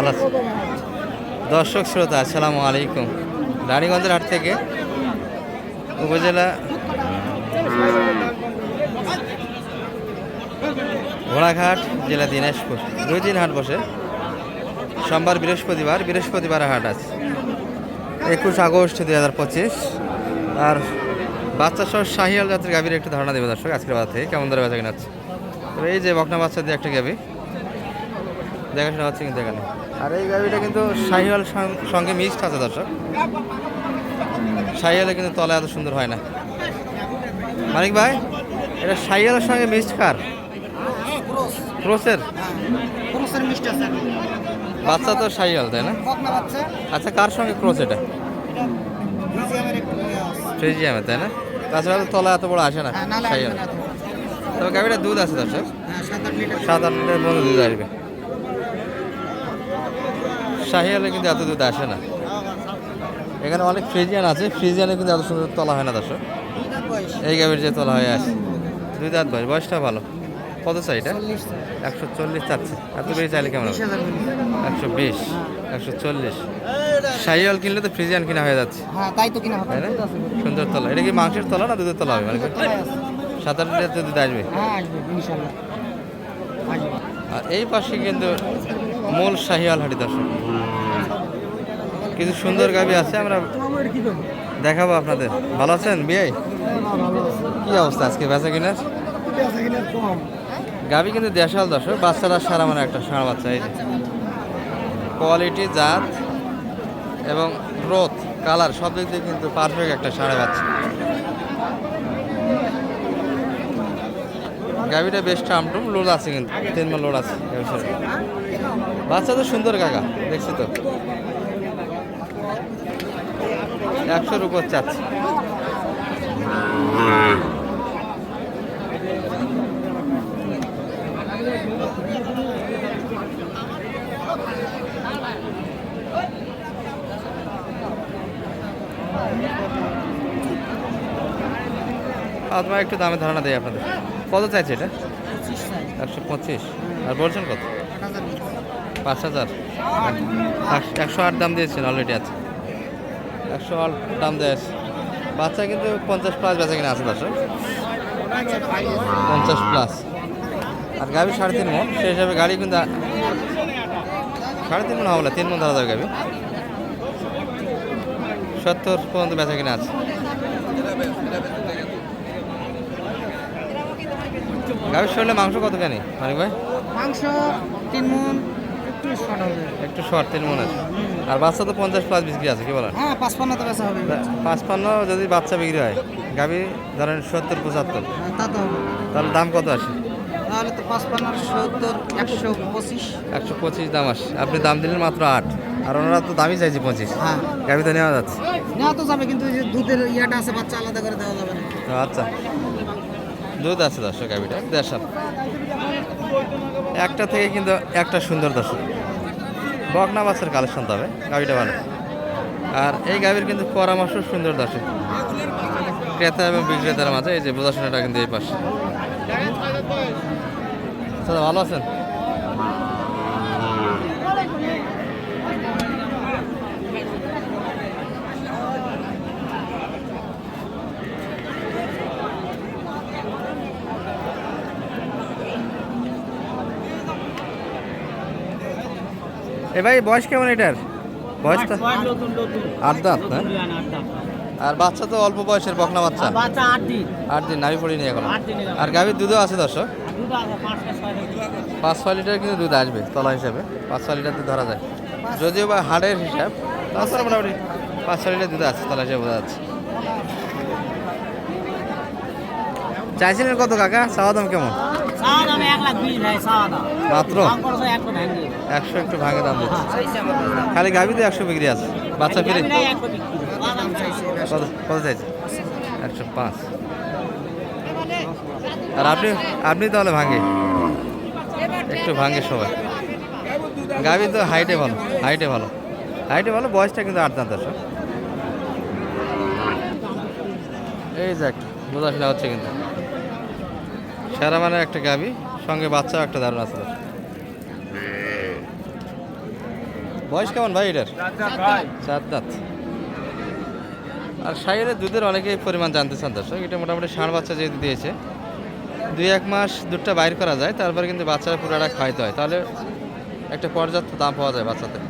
ভালো আছে দর্শক শ্রোতা, আসসালামু আলাইকুম। রানীগঞ্জের হাট থেকে উপজেলা ঘোড়াঘাট, জেলা দিনাজপুর। দুই দিন হাট বসে। সোমবার বৃহস্পতিবার বৃহস্পতিবার হাট আছে। একুশ আগস্ট দুই হাজার পঁচিশ। আর বাচ্চা সহ শাহিয়াল জাতের গাভীর একটু ধারণা দেবে দর্শক, আজকের বাজার থেকে কেমন ধরে বেচা কিনা হচ্ছে। তবে এই যে বকনা বাচ্চা দিয়ে একটা গাভী, দেখাশোনা হচ্ছে কিন্তু এখানে। আর এই গাভীটা কিন্তু শাহিওয়াল সঙ্গে মিক্সড আছে দর্শক। শাহিওয়ালে কিন্তু তলা এত সুন্দর হয় না। মানিক ভাই এটা শাহিওয়ালের সঙ্গে মিক্সড কার? ক্রোসের? ক্রসের মিষ্টি আছে। বাচ্চা তো শাহিওয়াল তাই না? আচ্ছা কার সঙ্গে ক্রোস এটা? একটু ইয়ে। ফ্রিজিয়ামে তাই না? তাছাড়া তো তলা এত বড় আসে না হ্যাঁ, শাহিওয়াল। তবে গাভীটা দুধ আছে দর্শক। হ্যাঁ, সাত আট লিটার সাত আট লিটার দুধ আসবে। শাহিওয়ালে কিন্তু এত দুধ আসে না। এখানে অনেক ফ্রিজিয়ান আছে। ফ্রিজিয়ানে কিন্তু এত সুন্দর তলা হয় না দর্শক। বয়স এই গাভীর যে তলা হয়ে আছে। দুই দাঁত বয়স। বয়সটা ভালো। কত চাই এটা? একশো চল্লিশ চাচ্ছে। এত বেশি চাইলে কেমন। একশো বিশ। একশো চল্লিশ। শাহিওয়াল কিনলে তো ফ্রিজিয়ান কিনা হয়ে যাচ্ছে। হ্যাঁ তাই তো কিনা সুন্দর তলা। এটা কি মাংসের তলা না দুধের তলা হবে? মানে। সাত আট লিটার দুধ আসবে। হ্যাঁ আসবে। আর এই পাশে কিন্তু মূল শাহিওয়াল হাটি দর্শক। কিছু সুন্দর গাবি আছে, আমরা দেখাবো আপনাদের। ভালো আছেন বিয়াই কি অবস্থা আজকে, বেচা কিনার গাবি কিন্তু দেশাল দর্শক, বাচ্চারা সারা মানে একটা সারা বাচ্চা, এই কোয়ালিটি জাত এবং গ্রোথ কালার সব দিক দিয়ে কিন্তু পারফেক্ট একটা সাড়ে বাচ্চা। গাবিটা বেশ টামটুম লোড আছে কিন্তু, তিন মাল লোড আছে বাচ্চা তো সুন্দর কাকা, দেখছি তো। একশোর উপর চাচ্ছে আপনার একটু দামে ধারণা দেয় আপনাদের। কত চাইছে এটা? একশো পঁচিশ। আর বলছেন কত। পাঁচ হাজার। একশো- আট দাম দিয়েছেন অলরেডি আছে। একশো আট দাম দেয় আছে। বাচ্চা কিন্তু পঞ্চাশ প্লাস বেচা কিনা আছে দর্শক। পঞ্চাশ প্লাস আর গাড়ি সাড়ে তিন মন। সেই হিসাবে গাড়ি কিন্তু সাড়ে তিন মন হবে না তিন মন ধরা যাবে গাড়ি সত্তর পর্যন্ত বেচা কিনা আছে। গাড়ির শরীরে মাংস কত কেন মানিক ভাই? মাংস তিন মন একটু শর্ট তিন মন আছে। আর বাচ্চা তো পঞ্চাশ প্লাস বিক্রি আছে কি বলেন? হ্যাঁ পাঁচপান্ন তো বেচা হবে। পাঁচপান্ন যদি বাচ্চা বিক্রি হয় গাবি ধরেন সত্তর পঁচাত্তর। হ্যাঁ, তা তো হবে। তাহলে দাম কত আসে? তাহলে তো পাঁচপান্ন সত্তর একশো পঁচিশ। একশো পঁচিশ দাম আসে। আপনি দাম দিলেন মাত্র আট। আর ওনারা তো দামই চাইছে পঁচিশ। হ্যাঁ। গাবি তো নেওয়া যাচ্ছে। নেওয়া তো যাবে কিন্তু যে দুধের ইয়াটা আছে বাচ্চা আলাদা করে দেওয়া যাবে না। আচ্ছা। দুধ আছে দর্শক আবিটা, দেড়শাল। একটা থেকে কিন্তু একটা সুন্দর দর্শক। বকনা মাছের কালেকশন তবে গাভিটা ভালো। আর এই গাবির কিন্তু পরামর্শ সুন্দর দর্শক। ক্রেতা এবং বিক্রেতার মাঝে এই যে বোঝাশোনাটা কিন্তু এই পাশে। ভালো আছেন? এ ভাই বয়স কেমন এটার? বয়স তো আট দাঁত না? আর বাচ্চা তো অল্প বয়সের বকনা বাচ্চা। আট দিন। নাভি পড়িনি এখন। আর গাভীর দুধও আছে দর্শক? পাঁচ ছয় লিটার। কিন্তু দুধ আসবে তলা হিসাবে। পাঁচ ছয় লিটার দুধ ধরা যায়। যদিও বা হাড়ের হিসাব তাছাড়া মোটামুটি পাঁচ ছয় লিটার দুধ আছে তলা হিসাবে বোঝা যাচ্ছে। চাইছিলেন কত কাকা? চাওয়া দাম কেমন? মাত্র? একশো একটু ভাঙে দাম খালি গাভী তো একশো বিক্রি আছে? বাচ্চা ফিরে? কত চাইছে? একশো পাঁচ। আর আপনি আপনি তাহলে ভাঙে। একটু ভাঙে সবাই। গাভী তো হাইটে ভালো হাইটে ভালো। হাইটে ভালো বয়সটা কিন্তু আট দাঁত দর্শক এই যে একটা বোঝাশোনা হচ্ছে কিন্তু। সেরা একটা গাভী, সঙ্গে বাচ্চাও একটা দারুণ আছে। বয়স কেমন ভাই এটার? চার দাঁত। আর সাইয়ের দুধের অনেকেই পরিমাণ জানতে চান দর্শক, এটা মোটামুটি ষাঁড় বাচ্চা যেহেতু দিয়েছে। দুই এক মাস দুধটা বাইর করা যায়, তারপরে কিন্তু বাচ্চারা পুরাটা খাইতে হয়। তাহলে একটা পর্যাপ্ত দাম পাওয়া যায় বাচ্চাদের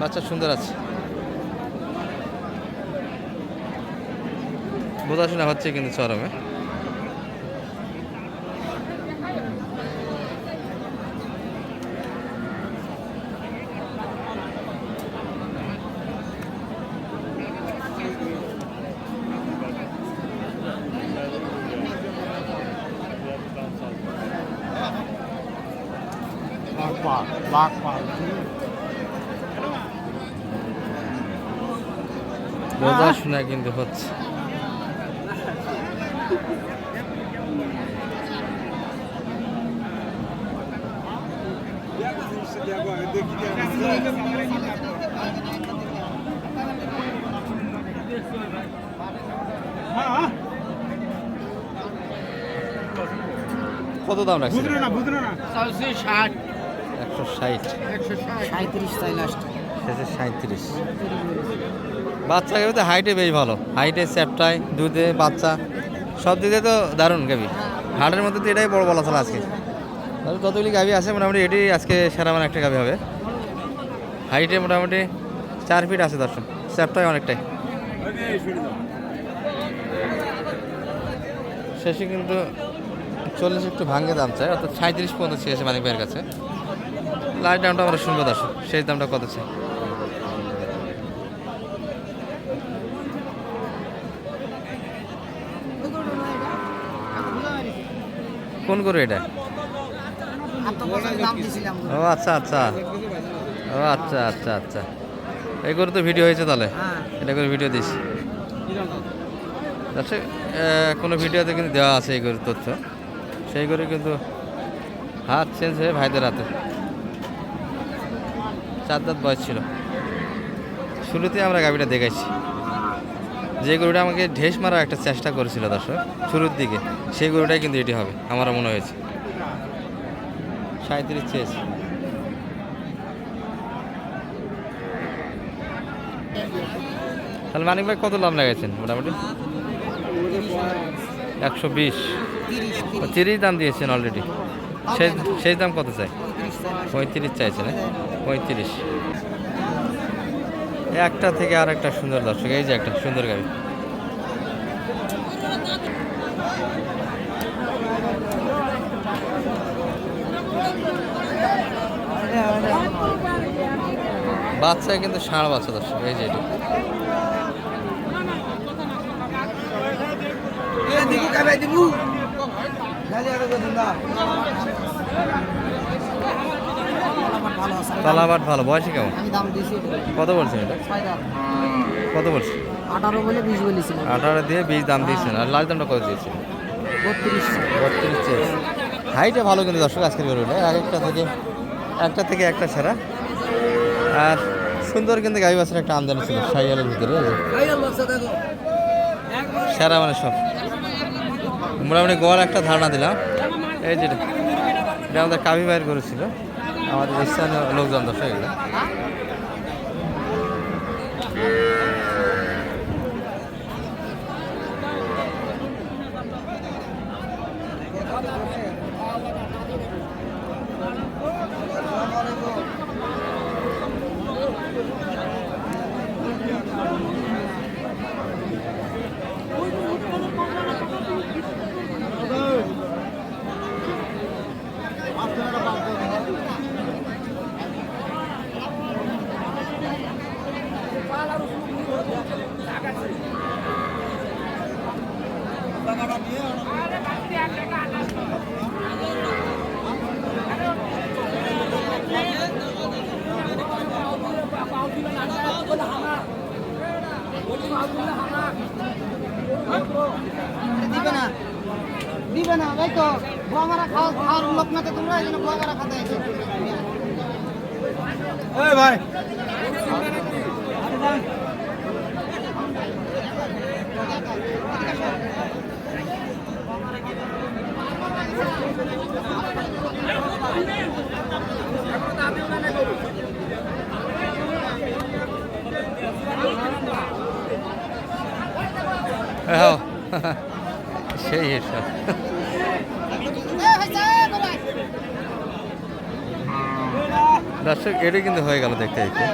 বাচ্চা সুন্দর আছে। বোঝাশোনা হচ্ছে কিন্তু চরমে। বোঝাশোনা কিন্তু হচ্ছে কত দাম রাখছে ষাট একশো ষাট। সাঁত্রিশ চাই লাস্ট শেষে সাঁত্রিশ বাচ্চা গাবি তো হাইটে বেশ ভালো। হাইটে চ্যাপটায় দুধে বাচ্চা। সব দিকে তো দারুণ গাবি। হাটের মধ্যে তো এটাই বড় বলা চলা আজকে। তাহলে যতগুলি গাবি আছে মোটামুটি এটি আজকে সেরা মানে একটা গাবি হবে। হাইটে মোটামুটি চার ফিট আছে দর্শন চ্যাপটায় অনেকটাই। শেষে কিন্তু চল্লিশ একটু ভাঙ্গে দাম চায় অর্থাৎ সাঁত্রিশ পর্যন্ত চেয়েছে মানিক ভাইয়ের কাছে। লাইট দামটা আমরা শুনব দর্শক। সেই দামটা কত চাই কোন গরু এটা? ও আচ্ছা আচ্ছা। ও আচ্ছা আচ্ছা আচ্ছা। এই করে তো ভিডিও হয়েছে তাহলে? এটা করে ভিডিও দিস। আচ্ছা কোনো ভিডিওতে কিন্তু দেওয়া আছে এই গরুর তথ্য। সেই করে কিন্তু হাত চেঞ্জ হয়ে ভাইদের হাতে। চার দাঁত বয়স ছিল। শুরুতে আমরা গাড়িটা দেখেছি যে গরুটা আমাকে ঢেস মারার একটা চেষ্টা করেছিল দর্শক, শুরুর দিকে, সেই গরুটাই কিন্তু এটি হবে, আমারও মনে হয়েছে। সাঁত্রিশ চেয়েছে। তাহলে মানিক ভাই কত লাভ লাগাইছেন মোটামুটি? একশো বিশ। তিরিশ দাম দিয়েছেন অলরেডি সেই সেই দাম কত চাই? পঁয়ত্রিশ চাইছে না? পঁয়ত্রিশ। একটা থেকে আর একটা সুন্দর দর্শক, এই যে একটা সুন্দর গাড়ি। বাচ্চা কিন্তু ষাঁড় বাচ্চা দর্শক, এই যে এটা। তালাবাট ভালো। বয়সে কেমন? আমি দাম দিয়েছি কত বলছেন এটা? কত বলছেন? আঠারো বলে বিশ বলেছিলাম আঠারো দিয়ে বীজ দাম দিয়েছেন। আর লাল দামটা কত দিয়েছেন? বত্রিশ। বত্রিশ চেয়েছে হাইটে ভালো কিন্তু দর্শক আজকের বেরোলে এক একটা থেকে একটা থেকে একটা সেরা। আর সুন্দর কিন্তু গাই বাছার একটা আমদানি ছিল সাইয়ালের ভিতরে এই যে। সেরা মানে সব। মোটামুটি গড় একটা ধারণা দিলাম। এই যেটা এটা আমাদের কাবি বাইর করেছিল আমাদের স্থানীয় লোকজন দর্শক এগুলো। তো বোমারা খাওয়া খাওয়ার লোক না তো তোমরা এই জন্য বোমারা খাতে এই ভাই। হ্যাঁ। Ja. দর্শক এটাই কিন্তু হয়ে গেল দেখতে দেখতে।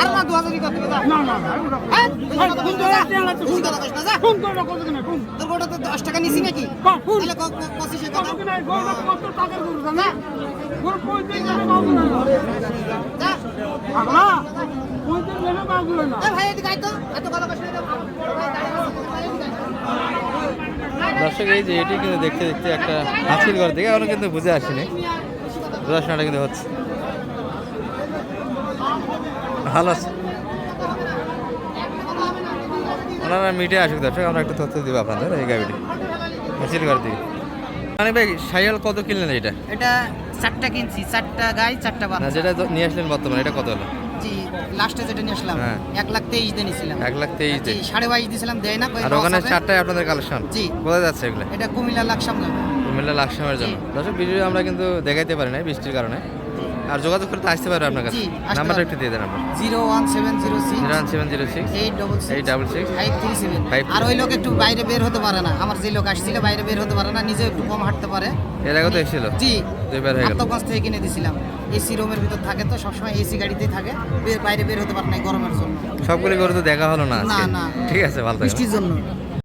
আর না দু হাজারই কত না না না হ্যাঁ? কোন তো কথা কোন কথা কইছ না কোন কোনটা কত কিনা কোন তোর গোটা তো দশ টাকা নিছি নাকি? কোন কোন তাহলে ক- ক- কথা? কিনা গোটা কত টাকার গরু জানা গোর কই দিন জানা বাবু না যা। আগলা কই দিন জানা বাবু না। এ ভাই এদিকে তো। এত কথা কইছ না ভাই ভাই দর্শক এই যে এটি কিন্তু দেখতে দেখতে একটা হাসিল করে দিকে এখনও কিন্তু বুঝে আসেনি। দর্শনটা কিন্তু হচ্ছে। ভালো আছে। ওনারা মিটে আসুক দর্শক আমরা একটু তথ্য দিব আপনাদের এই গাড়িটি। হাসিল করে দিই মানে ভাই সাইকেল কত কিনলেন এটা? এটা চারটা কিনছি চারটা গাই চারটা বাচ্চা। যেটা নিয়ে আসলেন বর্তমানে এটা কত হলো? জি লাস্টে যেটা নিয়ে আসলাম হ্যাঁ। এক লাখ তেইশ দিয়ে নিয়েছিলাম। এক লাখ তেইশ দিন সাড়ে বাইশ দিয়েছিলাম দেয় না আর ওখানে। চারটায় আপনাদের কালেকশন জি। কোথায় যাচ্ছে এগুলো। এটা কুমিল্লা লাখ সামনে কুমিল্লা লাকসামের জন্য। দর্শক ভিডিও আমরা কিন্তু দেখাইতে পারি না বৃষ্টির কারণে। আর যোগাযোগ করতে আসতে পারবে আপনার কাছে? নাম্বারটা একটু দিয়ে দেন আপনার zero one seven zero six. Zero one seven zero six eight double eight double six. Five three seven Five আর ওই লোক একটু বাইরে বের হতে পারে না। আমার যে লোক আসছিল বাইরে বের হতে পারে না নিজে একটু কম হাঁটতে পারে। এর আগে তো এসেছিল? জি দুইবার হয়ে গেল। আত্মগঞ্জ থেকে কিনে দিছিলাম। এসি রুমের ভিতর থাকে তো সবসময় এসি গাড়িতেই থাকে। বাইরে বের হতে পারে না গরমের জন্য। সবগুলি করে তো দেখা হলো না। না, না। ঠিক আছে ভালো থাকবেন। বৃষ্টির জন্য।